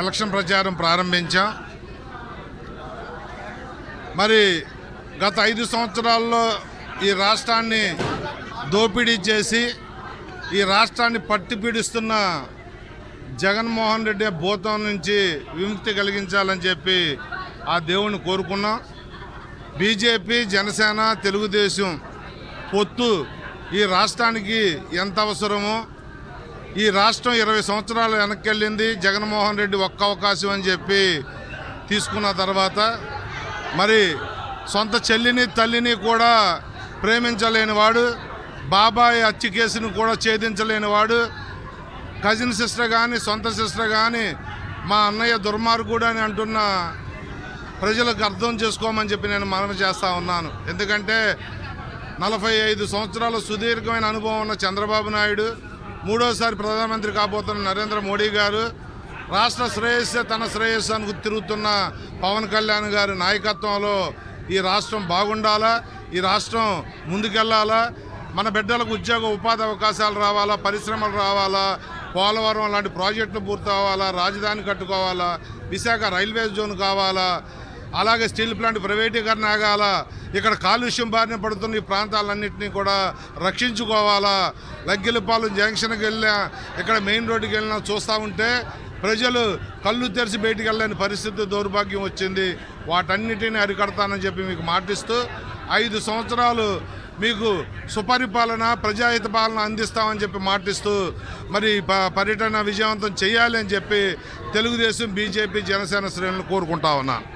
Election ప్రచారం ప్రారంభించాం. మరి గత ఐదు సంవత్సరాల్లో ఈ రాష్ట్రాన్ని దోపిడీ చేసి ఈ రాష్ట్రాన్ని పట్టి పీడిస్తున్న జగన్మోహన్ రెడ్డి భూతం నుంచి విముక్తి కలిగించాలని చెప్పి ఆ దేవుణ్ణి కోరుకున్నాం. బీజేపీ జనసేన తెలుగుదేశం పొత్తు ఈ రాష్ట్రానికి ఎంత అవసరమో ఈ రాష్ట్రం ఇరవై సంవత్సరాలు వెనక్కి వెళ్ళింది జగన్మోహన్ రెడ్డి ఒక్క అవకాశం అని చెప్పి తీసుకున్న తర్వాత మరి సొంత చెల్లిని తల్లిని కూడా ప్రేమించలేని వాడు బాబాయ్ హత్య కేసును కూడా ఛేదించలేని వాడు కజిన్ సిస్టర్ కానీ సొంత సిస్టర్ కానీ మా అన్నయ్య దుర్మార్గుడు అని అంటున్న ప్రజలకు అర్థం చేసుకోమని చెప్పి నేను మనవి చేస్తూ ఉన్నాను. ఎందుకంటే నలభై ఐదు సంవత్సరాల సుదీర్ఘమైన అనుభవం ఉన్న చంద్రబాబు నాయుడు మూడోసారి ప్రధానమంత్రి కాబోతున్న నరేంద్ర మోడీ గారు రాష్ట్ర శ్రేయస్సే తన శ్రేయస్సు తిరుగుతున్న పవన్ కళ్యాణ్ గారి నాయకత్వంలో ఈ రాష్ట్రం బాగుండాలా? ఈ రాష్ట్రం ముందుకెళ్ళాలా మన బిడ్డలకు ఉద్యోగ ఉపాధి అవకాశాలు రావాలా? పరిశ్రమలు రావాలా? పోలవరం లాంటి ప్రాజెక్టులు పూర్తవాలా రాజధాని కట్టుకోవాలా? విశాఖ రైల్వే జోన్ కావాలా? అలాగే స్టీల్ ప్లాంట్ ప్రైవేటీకరణ ఆగాల? ఇక్కడ కాలుష్యం బారిన పడుతున్న ఈ ప్రాంతాలన్నింటినీ కూడా రక్షించుకోవాలా? లగ్గిలిపాలెం జంక్షన్కి వెళ్ళినా ఇక్కడ మెయిన్ రోడ్డుకి వెళ్ళినా చూస్తూ ఉంటే ప్రజలు కళ్ళు తెరిచి బయటికి వెళ్ళని పరిస్థితి దౌర్భాగ్యం వచ్చింది. వాటన్నిటిని అరికడతానని చెప్పి మీకు మాటిస్తూ ఐదు సంవత్సరాలు మీకు సుపరిపాలన ప్రజాహిత పాలన అందిస్తామని చెప్పి మాటిస్తూ మరి ప- పర్యటన విజయవంతం చేయాలి అని చెప్పి తెలుగుదేశం బీజేపీ జనసేన శ్రేణులు కోరుకుంటా ఉన్నాను.